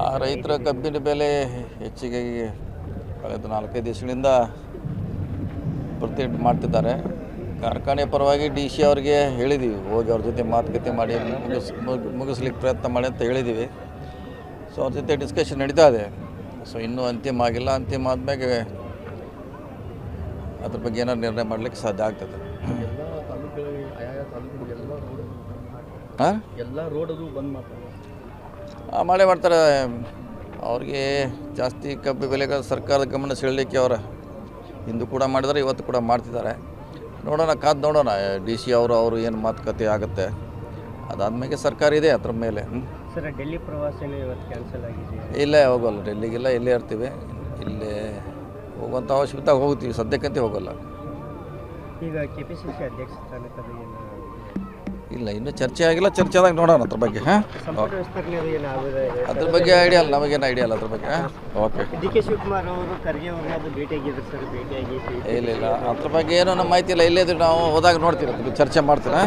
ಆ ರೈತರ ಕಬ್ಬಿನ ಬೆಲೆ ಹೆಚ್ಚಿಗೆ ಕಳೆದ ನಾಲ್ಕೈದು ದಿವಸಗಳಿಂದ ಪ್ರತಿಭಟನೆ ಮಾಡ್ತಿದ್ದಾರೆ. ಕಾರ್ಖಾನೆ ಪರವಾಗಿ ಡಿ ಸಿ ಅವ್ರಿಗೆ ಹೇಳಿದ್ದೀವಿ ಹೋಗಿ ಅವ್ರ ಜೊತೆ ಮಾತುಕತೆ ಮಾಡಿ ಮುಗಿಸ್ ಮುಗಿಸ್ಲಿಕ್ಕೆ ಪ್ರಯತ್ನ ಮಾಡಿ ಅಂತ ಹೇಳಿದ್ದೀವಿ ಸೊ ಅವ್ರ ಜೊತೆ ಡಿಸ್ಕಷನ್ ನಡೀತಾ ಇದೆ. ಸೊ ಇನ್ನೂ ಅಂತಿಮ ಆಗಿಲ್ಲ. ಅಂತಿಮ ಆದಮೇಲೆ ಅದ್ರ ಬಗ್ಗೆ ಏನಾದ್ರು ನಿರ್ಣಯ ಮಾಡಲಿಕ್ಕೆ ಸಾಧ್ಯ ಆಗ್ತದೆ. ಹಾಂ ಎಲ್ಲ ರೋಡದು ಬಂದ್ ಮಾಡ್ತಾರೆ. ಮಾಡೇ ಮಾಡ್ತಾರೆ. ಅವ್ರಿಗೆ ಜಾಸ್ತಿ ಕಬ್ಬು ಬೆಲೆಗೆ ಸರ್ಕಾರದ ಗಮನ ಸೆಳಲಿಕ್ಕೆ ಅವರು ಹಿಂದೂ ಕೂಡ ಮಾಡಿದ್ದಾರೆ ಇವತ್ತು ಕೂಡ ಮಾಡ್ತಿದ್ದಾರೆ. ನೋಡೋಣ ಕಾದು ನೋಡೋಣ. ಡಿ ಸಿ ಅವರು ಅವರು ಏನು ಮಾತುಕತೆ ಆಗುತ್ತೆ. ಅದಾದಮೇಲೆ ಸರ್ಕಾರ ಇದೆ ಅದ್ರ ಮೇಲೆ. ಸರ್ ಡೆಲ್ಲಿ ಪ್ರವಾಸ ಕ್ಯಾನ್ಸಲ್ ಆಗಿದೆ ಇಲ್ಲೇ ಹೋಗಲ್ಲ. ಡೆಲ್ಲಿಗೆಲ್ಲ ಇಲ್ಲೇ ಇರ್ತೀವಿ. ಇಲ್ಲೇ ಹೋಗುವಂಥ ಅವಶ್ಯಕತೆ ಹೋಗ್ತೀವಿ. ಸದ್ಯಕ್ಕಂತೆ ಹೋಗಲ್ಲ. ಈಗ ಕೆ ಪಿ ಸಿ ಸಿ ಅಧ್ಯಕ್ಷ ಸ್ಥಾನಕ್ಕೆ ಇಲ್ಲ ಇನ್ನೂ ಚರ್ಚೆ ಆಗಿಲ್ಲ ಚರ್ಚೆ ಆದಾಗ ನೋಡೋಣ ಅದ್ರ ಬಗ್ಗೆ ಹಾಂ? ಅದ್ರ ಬಗ್ಗೆ ಐಡಿಯಾ ಇಲ್ಲ ನಮಗೇನು ಐಡಿಯಾ ಇಲ್ಲ ಅದ್ರ ಬಗ್ಗೆ ಓಕೆ ಡಿ ಕೆ ಶಿವಕುಮಾರ್ ಅವರು ಖರ್ಗೆ ಅವ್ರನ್ನ ಅದು ಭೇಟಿಯಾಗಿದ್ರು ಸರ್ ಭೇಟಿಯಾಗಿ ಇಲ್ಲ ಇಲ್ಲ ಅದ್ರ ಬಗ್ಗೆ ಏನೋ ನಮ್ಮ ಮಾಹಿತಿ ಇಲ್ಲ ಇಲ್ಲೇ ನಾವು ಹೋದಾಗ ನೋಡ್ತೀವಿ ಅದ್ರ ಚರ್ಚೆ ಮಾಡ್ತೀರಾ?